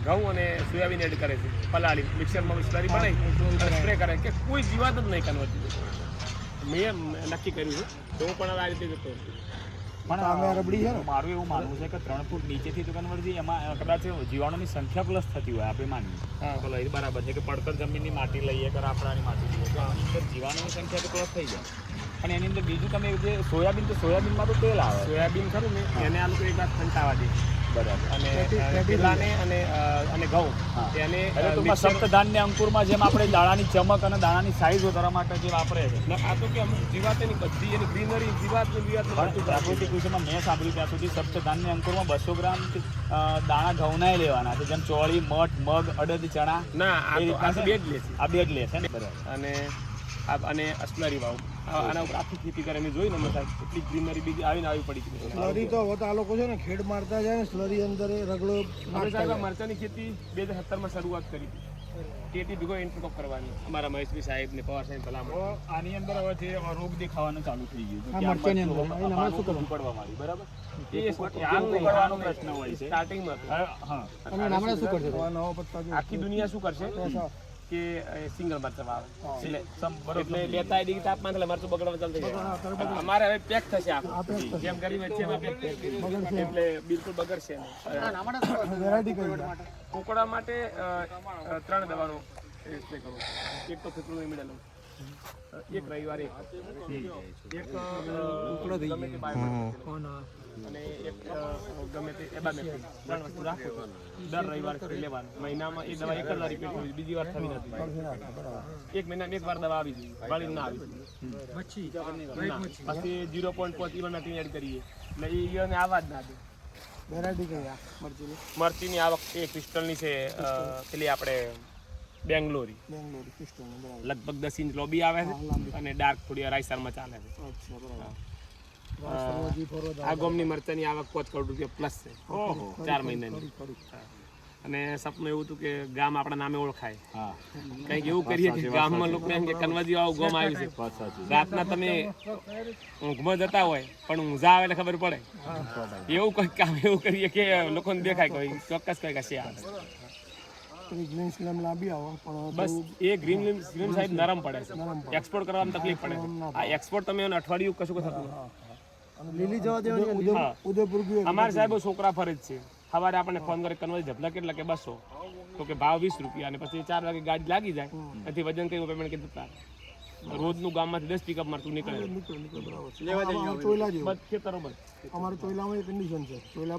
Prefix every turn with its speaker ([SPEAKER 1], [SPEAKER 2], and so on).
[SPEAKER 1] ઘઉં અને soybean add કરે છે. પલાળી મિક્સરમાં સ્લરી બનાવી સ્પ્રે કરે. કે કોઈ જીવાત જ નહીં કન્વર્ટ મેં નક્કી કર્યું છે. તો હું પણ આ રીતે જતો
[SPEAKER 2] પણ
[SPEAKER 3] અમે રબડી છે
[SPEAKER 2] મારું એવું માનવું છે કે ત્રણ ફૂટ નીચેથી તો કન્વર્જી એમાં કદાચ જીવાણુની સંખ્યા પ્લસ થતી હોય આપણે માનીએ.
[SPEAKER 1] હા.
[SPEAKER 2] લઈ એ બરાબર છે કે પડતર જમીનની માટી લઈએ કે રાફડાની માટી લઈએ તો આની અંદર જીવાણુની સંખ્યા તો પ્લસ થઈ જાય. પણ એની અંદર બીજું તમે જે સોયાબીન તો સોયાબીનમાં તો તેલ આવે.
[SPEAKER 1] સોયાબીન ખરું ને એને આ લોકો એક વાત ખંટાવા દે. અને પેલાને અને અને ઘઉં. એને અ,
[SPEAKER 2] એટલે ટૂંકમાં
[SPEAKER 1] mixture-
[SPEAKER 2] સપ્ત ધાન્ય અંકુરમાં જેમ આપણે દાણાની ચમક અને દાણાની સાઈઝ વધારવા માટે જે વાપરે છે.
[SPEAKER 1] આ તો કે અમુક જીવાતની બધી એની ગ્રીનરી જીવાત જીવાત
[SPEAKER 2] પ્રાકૃતિક વિષયમાં મેં સાંભળ્યું ત્યાં સુધી સપ્ત ધાન્ય અંકુરમાં બસો ગ્રામ દાણા ઘઉંના લેવાના છે. જેમ ચોળી મઠ મગ અડદ ચણા
[SPEAKER 1] ના આ બે જ લે છે.
[SPEAKER 2] આ બે જ લે છે ને? બરાબર
[SPEAKER 1] અને આ અને અસલરી વાવ. આના ઉપર આખી ખેતી કરે. મેં જોઈ ને મસાજ એટલી ગ્રીનરી બીજી આવીને આવી પડી ગઈ
[SPEAKER 3] સ્લરી તો હવે તો આ લોકો છે ને ખેડ મારતા જાય ને સ્લરી અંદર રગડો
[SPEAKER 1] અમે સાહેબ મરચાની ખેતી બે હજાર સત્તરમાં શરૂઆત કરી હતી. ટેટી ભીગો ઇન્ટરકોપ કરવાની. અમારા મહેશભાઈ સાહેબ ને પવાર સાહેબ ભલામણ
[SPEAKER 2] આની અંદર હવે જે રોગ દેખાવાનું ચાલુ થઈ ગયું
[SPEAKER 3] મરચાંની અંદર. એના શું કરવું?
[SPEAKER 2] પડવા મારી બરાબર?
[SPEAKER 1] એ
[SPEAKER 2] એ
[SPEAKER 1] હાલ નહીં,
[SPEAKER 2] કરવાનો?
[SPEAKER 1] હાલ
[SPEAKER 2] પ્રશ્ન હોય છે.
[SPEAKER 1] સ્ટાર્ટિંગમાં હતું.
[SPEAKER 2] હવે, હા.
[SPEAKER 3] અને નામડા શું કરશે? આ નવા પત્તા જો
[SPEAKER 1] આખી દુનિયા શું કરશે. કે સિંગલ મરચા વાવે એટલે
[SPEAKER 2] સમ- બરોબર.
[SPEAKER 1] એટલે બેતાળીસ ડિગ્રી તાપમાન એટલે મરચું બગડવા ચાલુ થઈ અમારે હવે પેક થશે આખું. જેમ કરી વચ્ચે એટલે બિલકુલ બગડશે નહીં? કોકડા માટે. ત્રણ દવાનો સ્પ્રે કરવો એક તો ફિક્રું મિડલ એક રવિવારે એક. એક થઈ બાયોમેટ્રિક અને એક ગમે તે એબામેટ્રિક ત્રણ વસ્તુ રાખો છો. દર રવિવાર કરી લેવાનું. મહિનામાં એ દવા એક જ વાર રિપીટ થવી બીજી વાર થવી નથી. એક મહિનામાં એક વાર દવા આવી જોઈએ વાળી ના આવી જોઈએ પછી જીરો પોઈન્ટ પાંચ ઇવન એડ કરીએ. એટલે એ ઇવન આવા જ ના દે.
[SPEAKER 3] મરચીની?
[SPEAKER 1] આવક એ ક્રિસ્ટલની છે પેલી આપણે બેંગ્લોરી. લગભગ દસ ઇંચ લોબી આવે છે અને ડાર્ક થોડી રાઈસરમાં ચાલે છે. આ ગોમની મરચાની આવક પાંચ કરોડ રૂપિયા પ્લસ છે. ચાર મહિનાની. અને સપનું એવું હતું કે ગામ આપણા નામે ઓળખાય.
[SPEAKER 2] કંઈક
[SPEAKER 1] કંઈક એવું કરીએ કે ગામમાં લોકો એમ કે કનવાજી આવું ગામ આવ્યું છે. રાતના તમે ઊંઘમાં જતા હોય પણ ઊંઝા આવે એટલે ખબર પડે. એવું કંઈક કામ એવું કરીએ કે લોકોને દેખાય કોઈ ચોક્કસ કંઈક હશે આ
[SPEAKER 3] પેલી ગ્રીન સ્લેમ લાંબી આવો પણ
[SPEAKER 1] બસ એ ગ્રીન ગ્રીન સાઈડ નરમ પડે છે. એક્સપોર્ટ કરવામાં તકલીફ પડે આ એક્સપોર્ટ તમે અઠવાડિયું કશું કશું થતું
[SPEAKER 3] લીલી જવા દેવાની ઉદય ઉદયપુર ગયું
[SPEAKER 1] અમારે સાહેબ છોકરા ફરજ છે. સવારે આપણને ફોન કરે કન્વર્જ ઝપલા કેટલા કે બસો? તો કે ભાવ વીસ રૂપિયા અને પછી ચાર વાગે ગાડી લાગી જાય. પછી વજન કઈ પેમેન્ટ કે જતા રહે. રોજનું ગામમાંથી દસ પિકઅપ મારતું નીકળે.
[SPEAKER 3] નીકળ નીકળ બરાબર અમારે ચોયલા જેવું.
[SPEAKER 1] ખેતરો બસ.
[SPEAKER 3] અમારે ચોયલામાં એ કન્ડિશન છે. ચોયલા